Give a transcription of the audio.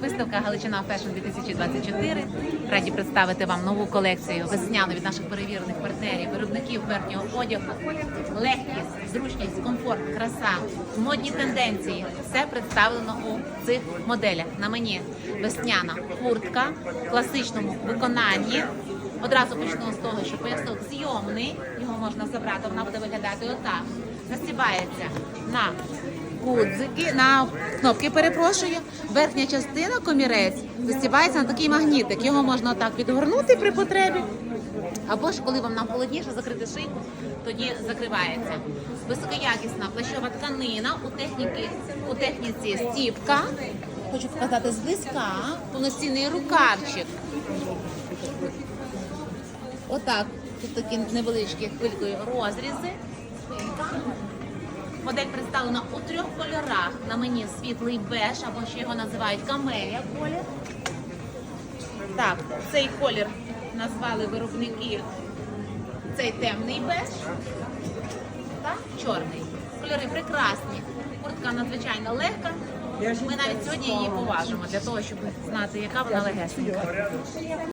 Виставка Галичина Фешн 2024. Раді представити вам нову колекцію весняну від наших перевірених партнерів, виробників верхнього одягу. Легкість, зручність, комфорт, краса, модні тенденції. Все представлено у цих моделях. На мені весняна куртка в класичному виконанні. Одразу почну з того, що поясок зйомний, його можна забрати, вона буде виглядати отак. Застібається на гудзики, на кнопки, перепрошую. Верхня частина комірець застібається на такий магнітик. Його можна отак відгорнути при потребі. Або ж коли вам нам холодніше закрити шийку, тоді закривається. Високоякісна плащова тканина у техніки, у техніці стіпка. Хочу показати зблизька, повноцінний рукавчик. Отак, тут такі невеличкі хвилькою розрізи. Модель представлена у трьох кольорах. На мені світлий беж, або ще його називають камелія колір. Так, цей колір назвали виробники цей темний беж та чорний. Кольори прекрасні. Куртка надзвичайно легка. Ми навіть сьогодні її поважимо для того, щоб знати, яка вона легесенька.